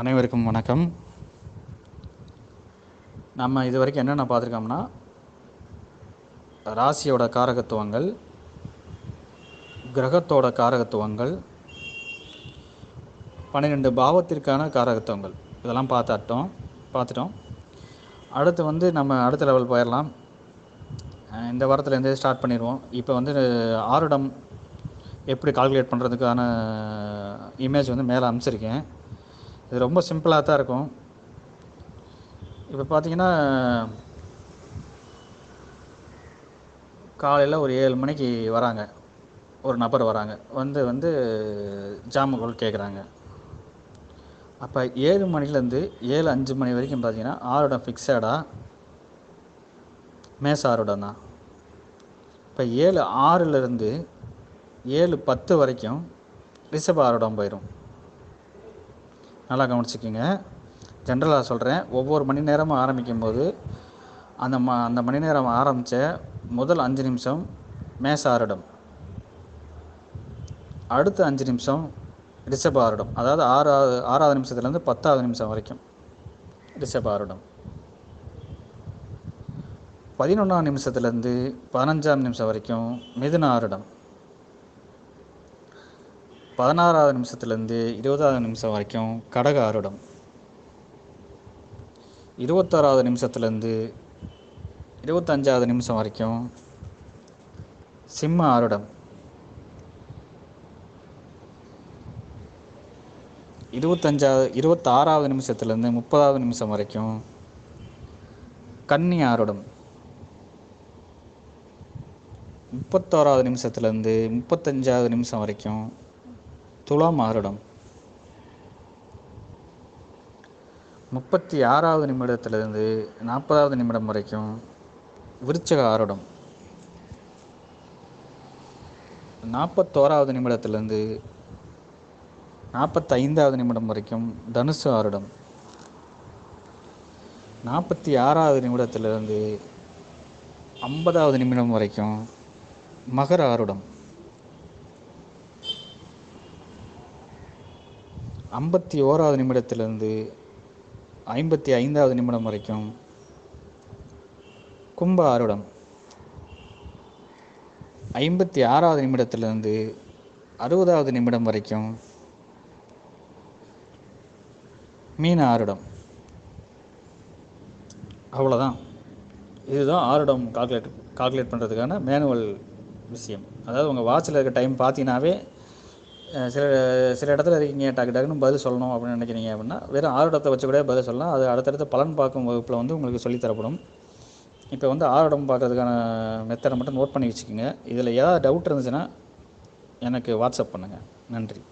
அனைவருக்கும் வணக்கம். நம்ம இது வரைக்கும் என்னென்ன பார்த்துருக்கோம்னா ராசியோட காரகத்துவங்கள் கிரகத்தோட காரகத்துவங்கள் பன்னிரெண்டு பாவத்திற்கான காரகத்துவங்கள். இதெல்லாம் பார்த்தாட்டோம் பார்த்துட்டோம். அடுத்து வந்து நம்ம அடுத்த லெவல் போயிடலாம். இந்த வாரத்துலேருந்தே ஸ்டார்ட் பண்ணிடுவோம். இப்போ வந்து ஆருடம் எப்படி கால்குலேட் பண்ணுறதுக்கான இமேஜ் வந்து மேலே அனுப்பிச்சிருக்கேன். இது ரொம்ப சிம்பிளாக தான் இருக்கும். இப்போ பார்த்தீங்கன்னா காலையில் ஒரு ஏழு மணிக்கு வராங்க. ஒரு நபர் வராங்க. வந்து வந்து ஜாமகோல் கேட்குறாங்க அப்போ ஏழு மணிலேருந்து ஏழு அஞ்சு மணி வரைக்கும் பார்த்தீங்கன்னா ஆருடம் ஃபிக்ஸடாக மேச ஆருடம் தான். இப்போ ஏழு ஆறுலேருந்து ஏழு பத்து வரைக்கும் ரிஷப ஆருடம் போயிடும் நல்லா கவனிச்சிக்கிங்க. ஜென்ரலாக சொல்கிறேன் ஒவ்வொரு மணி நேரமும் ஆரம்பிக்கும் போது அந்த ம அந்த மணி நேரம் ஆரம்பித்த முதல் அஞ்சு நிமிஷம் மேச அடுத்த அஞ்சு நிமிஷம் ரிஷப ஆருடம் அதாவது ஆறாவது ஆறாவது நிமிஷத்துலேருந்து பத்தாவது நிமிஷம் வரைக்கும் ரிஷப ஆருடம் பதினொன்றாம் நிமிஷத்துலேருந்து பதினஞ்சாம் நிமிஷம் வரைக்கும் மிதுன ஆருடம் பதினாறாவது நிமிஷத்துலேருந்து இருபதாவது நிமிஷம் வரைக்கும் கடக ஆருடம் இருபத்தாறாவது நிமிஷத்துலேருந்து இருபத்தஞ்சாவது நிமிஷம் வரைக்கும் சிம்ம ஆருடம் இருபத்தஞ்சாவது இருபத்தாறாவது நிமிஷத்துலேருந்து முப்பதாவது நிமிஷம் வரைக்கும் கன்னி ஆருடம் முப்பத்தோராவது நிமிஷத்துலேருந்து முப்பத்தஞ்சாவது நிமிஷம் வரைக்கும் துலாம் ஆருடம் முப்பத்தி ஆறாவது நிமிடத்திலிருந்து நாற்பதாவது நிமிடம் வரைக்கும் விருச்சக ஆருடம் நாற்பத்தோராவது நிமிடத்திலிருந்து நாற்பத்தைந்தாவது நிமிடம் வரைக்கும் தனுசு ஆறுடம். நாற்பத்தி ஆறாவது நிமிடத்திலிருந்து ஐம்பதாவது நிமிடம் வரைக்கும் மகர ஆறுடம். ஐம்பத்தி ஓராவது நிமிடத்திலிருந்து ஐம்பத்தி ஐந்தாவது நிமிடம் வரைக்கும் கும்ப ஆருடம் ஐம்பத்தி ஆறாவது நிமிடத்திலிருந்து அறுபதாவது நிமிடம் வரைக்கும் மீன ஆருடம் அவ்வளோதான் இதுதான் ஆருடம் கால்குலேட் கால்குலேட் பண்ணுறதுக்கான மேனுவல் விஷயம். அதாவது உங்கள் வாட்சில் இருக்க டைம் பார்த்தீங்கன்னாவே சில சில இடத்துல இருக்கீங்க டக்கு டக்குன்னு பதில் சொல்லணும் அப்படின்னு நினைக்கிறீங்க அப்படின்னா வெறும் ஆருடத்தை வச்சு கூட பதில் சொல்லலாம். அது அடுத்தடுத்த பலன் பார்க்கும் வகுப்பில் வந்து உங்களுக்கு சொல்லித்தரப்படும் இப்போ வந்து ஆருடம் பார்க்கறதுக்கான மெத்தடை மட்டும் நோட் பண்ணி வச்சுக்கோங்க. இதில் ஏதாவது டவுட் இருந்துச்சுன்னா எனக்கு வாட்ஸ்அப் பண்ணுங்கள் நன்றி.